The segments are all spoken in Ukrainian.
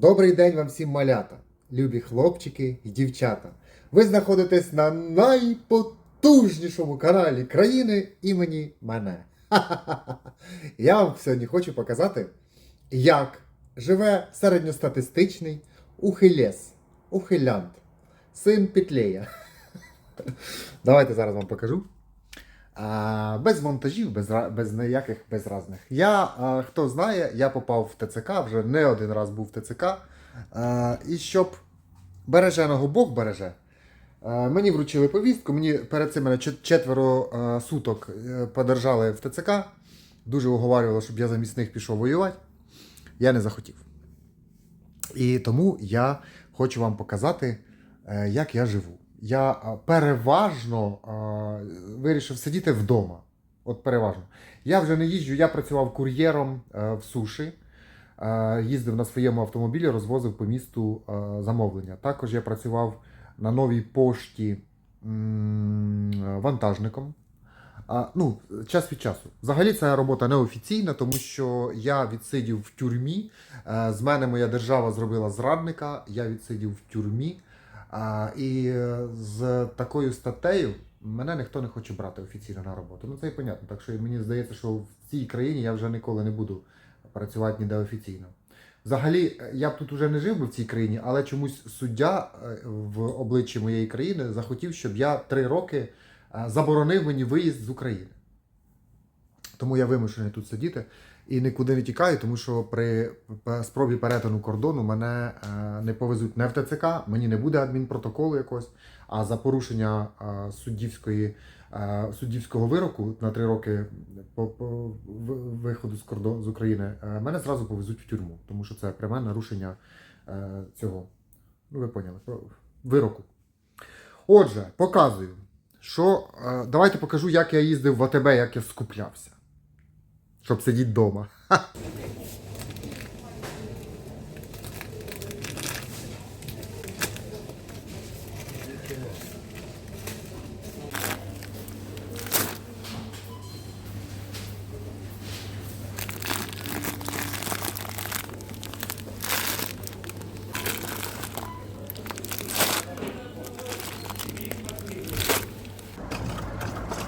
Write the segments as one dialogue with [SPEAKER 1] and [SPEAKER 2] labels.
[SPEAKER 1] Добрий день вам всім малята, любі хлопчики і дівчата. Ви знаходитесь на найпотужнішому каналі країни імені мене. Я вам сьогодні хочу показати, як живе середньостатистичний ухилєс, ухилянт, син Петлея. Давайте зараз вам покажу. А, без монтажів, без, без ніяких безразних. Я, хто знає, я попав в ТЦК, вже не один раз був в ТЦК. І щоб береженого Бог береже. Мені вручили повістку, мені перед цим мене четверо суток е, подержали в ТЦК. Дуже уговарювали, щоб я замість них пішов воювати. Я не захотів. І тому я хочу вам показати, е, як я живу. Я переважно вирішив сидіти вдома. От переважно. Я вже не їжджу, я працював кур'єром е, в суші, е, їздив на своєму автомобілі, розвозив по місту е, замовлення. Також я працював на новій пошті вантажником. Ну, час від часу. Взагалі ця робота неофіційна, тому що я відсидів в тюрмі. З мене моя держава зробила зрадника, я відсидів в тюрмі. А, і е, з такою статтею мене ніхто не хоче брати офіційно на роботу. Ну це і понятно. Так що мені здається, що в цій країні я вже ніколи не буду працювати ніде офіційно. Взагалі, е, я б тут уже не жив би в цій країні, але чомусь суддя е, в обличчі моєї країни захотів, щоб я три роки заборонив мені виїзд з України. Тому я вимушений тут сидіти і нікуди не тікаю, тому що при спробі перетину кордону мене е, не повезуть не в ТЦК, мені не буде адмінпротоколу якогось, а за порушення е, суддівської, е, суддівського вироку на три роки по, по виходу з кордону з України мене зразу повезуть в тюрму, тому що це пряме нарушення цього. Ну, ви поняли, вироку. Отже, показую, що давайте покажу, як я їздив в АТБ, як я скуплявся щоб сидіти вдома.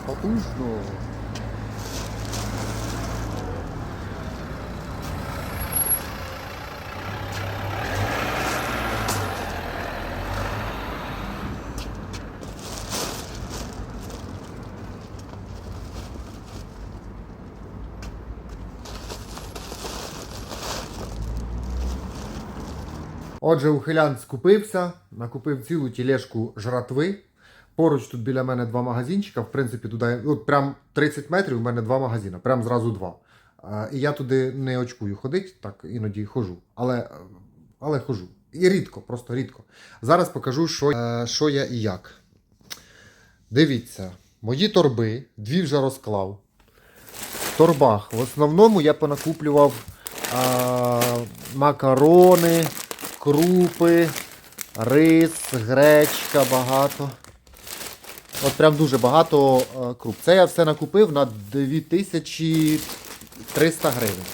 [SPEAKER 1] Потужно. Отже, ухилян скупився, накупив цілу тілешку жратви. Поруч тут біля мене два магазинчика. В принципі, туди, от прям 30 метрів у мене два магазини, прям зразу два. І я туди не очкую ходить, так іноді хожу. Але, але хожу. І рідко, просто рідко. Зараз покажу, що, е, що я і як. Дивіться, мої торби, дві вже розклав. В торбах. В основному я понакуплював а, макарони, крупи, рис, гречка багато. От прям дуже багато е, круп. Це я все накупив на 2300 гривень.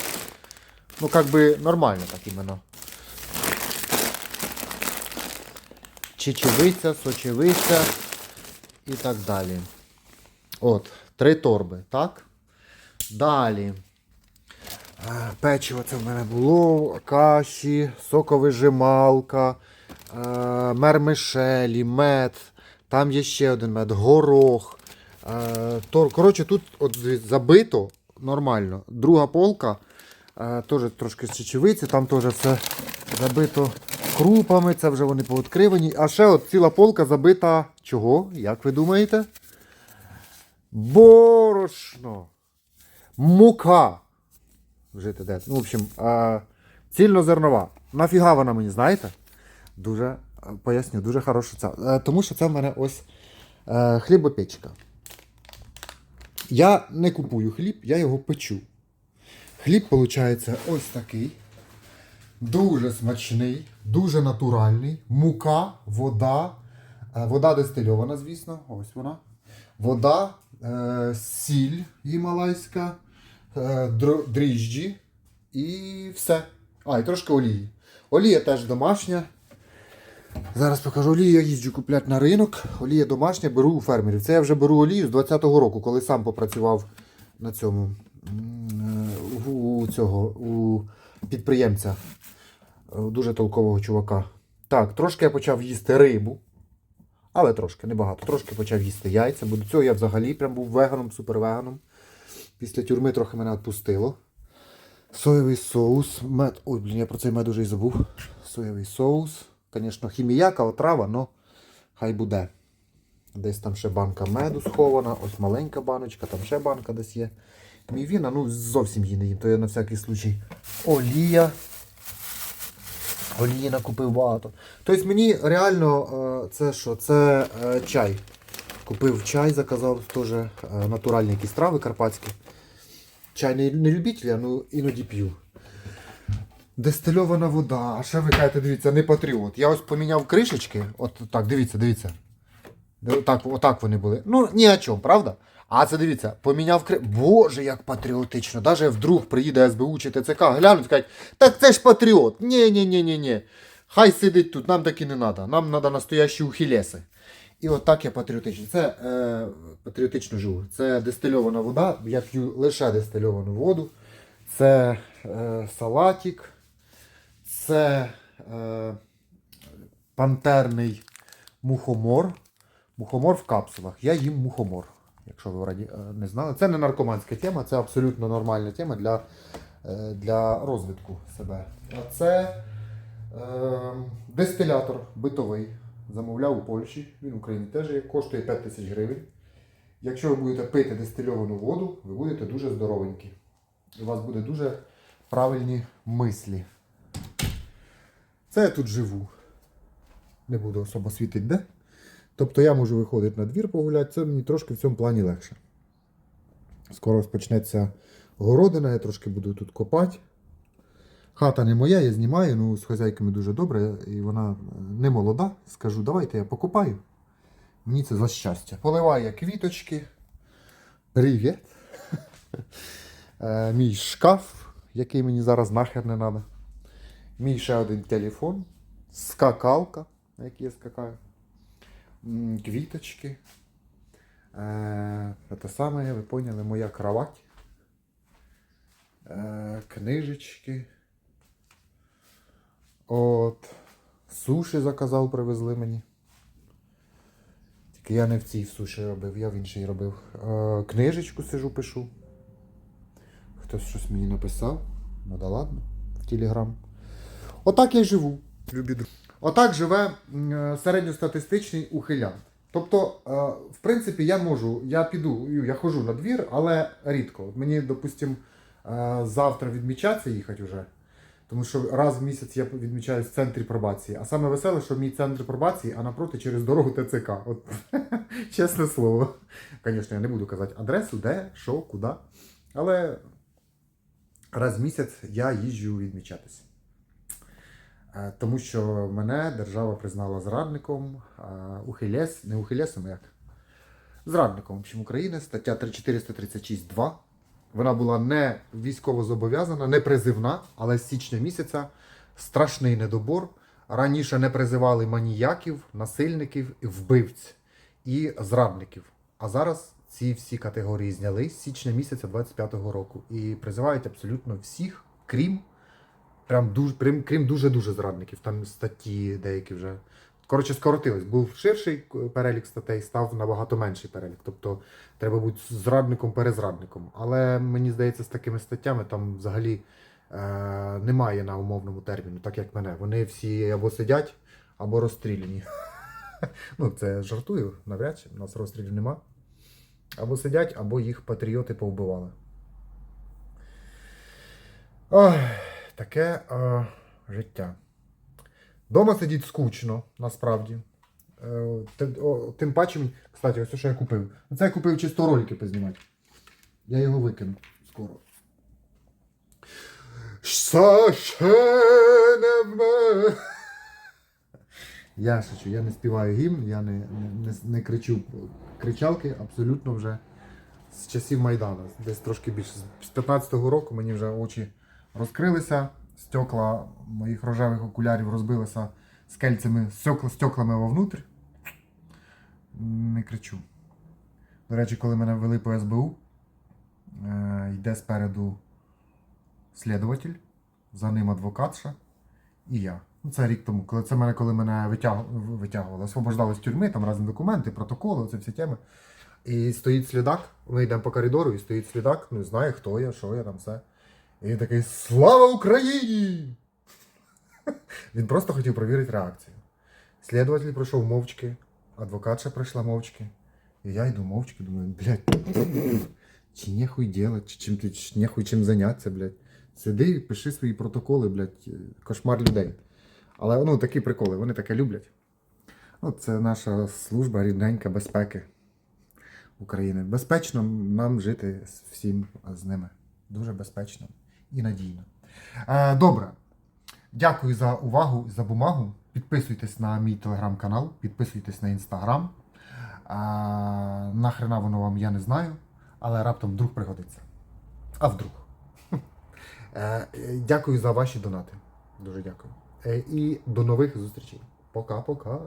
[SPEAKER 1] Ну, як би нормально так іменно. Чечевиця, сочевиця і так далі. От, три торби, так? Далі. Е, Печиво це в мене було, каші, соковижималка, е, мермишелі, мед. Там є ще один мед, горох. Е. Коротше, тут от забито нормально. Друга полка, теж трошки з чечевиці, там теж все забито крупами, це вже вони пооткривані. А ще от ціла полка забита чого? Як ви думаєте? Борошно. Мука. Жити де. Ну, в общем, а, цільнозернова. Нафіга вона мені, знаєте? Дуже е, поясню, дуже хороша ця. Е, Тому що це в мене ось е, хлібопечка. Я не купую хліб, я його печу. Хліб, виходить, ось такий. Дуже смачний, дуже натуральний. Мука, вода. Е, Вода дистильована, звісно. Ось вона. Вода, е, сіль гімалайська, дріжджі і все. А, і трошки олії. Олія теж домашня. Зараз покажу олію, я їжджу купляти на ринок. Олія домашня, беру у фермерів. Це я вже беру олію з 20-го року, коли сам попрацював на цьому е, у цього у підприємця. е, Дуже толкового чувака. Так, трошки я почав їсти рибу. Але трошки, небагато. Трошки почав їсти яйця, бо до цього я взагалі прям був веганом, супервеганом. Після тюрми трохи мене відпустило. Соєвий соус, мед. Ой, блін, я про цей мед уже і забув. Соєвий соус. Звісно, хіміяка, отрава, но хай буде. Десь там ще банка меду схована, ось маленька баночка, там ще банка десь є. Мівіна, ну зовсім її не їм, то я на всякий случай. Олія. Олії накупив багато. Тобто мені реально е, це що? Це е, чай. Купив чай, заказав теж е, натуральні якісь трави карпатські. Чай не, не любитель, я ну, іноді п'ю. Дистильована вода. А ще ви кажете, дивіться, не патріот. Я ось поміняв кришечки. От так, дивіться, дивіться. Отак, отак вони були. Ну, ні о чому, правда? А це дивіться, поміняв кри. Боже, як патріотично. Даже вдруг приїде СБУ чи ТЦК, глянуть, скажуть, так це ж патріот. Ні, ні, ні, ні, ні. Хай сидить тут, нам таки не треба. Нам треба настоящі ухілеси. І от так я патріотичний. Це е, патріотично живу. Це дистильована вода. Я п'ю лише дистильовану воду. Це е, салатик. Це е, пантерний мухомор. Мухомор в капсулах. Я їм мухомор, якщо ви раді е, не знали. Це не наркоманська тема, це абсолютно нормальна тема для, е, для розвитку себе. А це е, дистилятор битовий. Замовляв у Польщі. Він в Україні теж є, коштує 5 тисяч гривень. Якщо ви будете пити дистильовану воду, ви будете дуже здоровенькі. У вас буде дуже правильні мислі. Це я тут живу. Не буду особо світити, де? Тобто я можу виходити на двір погуляти, це мені трошки в цьому плані легше. Скоро розпочнеться городина, я трошки буду тут копати. Хата не моя, я знімаю, ну з хазяйками дуже добре, і вона е, не молода. Скажу, давайте я покопаю. Мені це за щастя. Поливаю я квіточки. Привіт. Е, Мій шкаф, який мені зараз нахер не треба. Мій ще один телефон. Скакалка, на якій я скакаю. Квіточки. Це саме, ви поняли, моя кровать. Е, Книжечки. От. Суші заказав, привезли мені. Тільки я не в цій суші робив, я в іншій робив. Е, книжечку сижу, пишу. Хтось щось мені написав. Ну да ладно, в Телеграм. Отак я живу. Отак живе е, середньостатистичний ухилянт. Тобто, е, в принципі, я можу, я піду, я ходжу на двір, але рідко. Мені, допустим, е, завтра відмічатися їхати вже. Тому що раз в місяць я відмічаюсь в центрі пробації. А саме веселе, що мій центр пробації, а напроти через дорогу ТЦК. От чесне слово. Звісно, я не буду казати адресу, де, що, куди. Але раз в місяць я їжджу відмічатися. Е, Тому що мене держава признала зрадником, а ухилєс, не ухилєсом, а як? Зрадником в общем, України, стаття 436.2. Вона була не військово зобов'язана, не призивна, але з січня місяця страшний недобор. Раніше не призивали маніяків, насильників, вбивць і зрадників. А зараз ці всі категорії зняли з січня місяця 25-го року і призивають абсолютно всіх, крім прям дуже, крім, крім дуже-дуже зрадників. Там статті деякі вже. Коротше, скоротились. Був ширший перелік статей, став набагато менший перелік. Тобто треба бути зрадником перезрадником. Але мені здається, з такими статтями там взагалі е, немає на умовному терміну, так як мене. Вони всі або сидять, або розстріляні. Ну, це жартую, навряд чи, у нас розстрілів нема. Або сидять, або їх патріоти повбивали. Ой, таке е, життя. Дома сидіть скучно, насправді. Е, Тим паче, кстати, ось що я купив. Це я купив чисто ролики познімати. Я його викину скоро. Я шучу, я не співаю гімн, я не, не, не, не кричу кричалки абсолютно вже з часів Майдану. Десь трошки більше. З 15-го року мені вже очі розкрилися. Стекла моїх рожевих окулярів розбилися скельцями, стеклами вовнутрь. Не кричу. До речі, коли мене ввели по СБУ, е, йде спереду слідуватель, за ним адвокатша і я. Ну, це рік тому. Коли це мене, коли мене витяг, витягували, освобождали з тюрми, там різні документи, протоколи, це всі теми. І стоїть слідак, ми йдемо по коридору, і стоїть слідак, ну знає, хто я, що я там все. І він такий Слава Україні! Він просто хотів перевірити реакцію. Слідуватель пройшов мовчки, адвокатша пройшла мовчки. І я йду мовчки, думаю, блядь, чи нехуй делать, чи чим ти нехуй чим зайнятися, блядь. Сиди, пиши свої протоколи, блядь, кошмар людей. Але ну, такі приколи, вони таке люблять. Ну, це наша служба рідненька безпеки України. Безпечно нам жити всім з ними. Дуже безпечно і надійно. Е, добре. Дякую за увагу, за бумагу. Підписуйтесь на мій телеграм-канал, підписуйтесь на інстаграм. Нахрена воно вам я не знаю, але раптом вдруг пригодиться. А вдруг. Е, е, Дякую за ваші донати. Дуже дякую. Е, І до нових зустрічей. Пока-пока.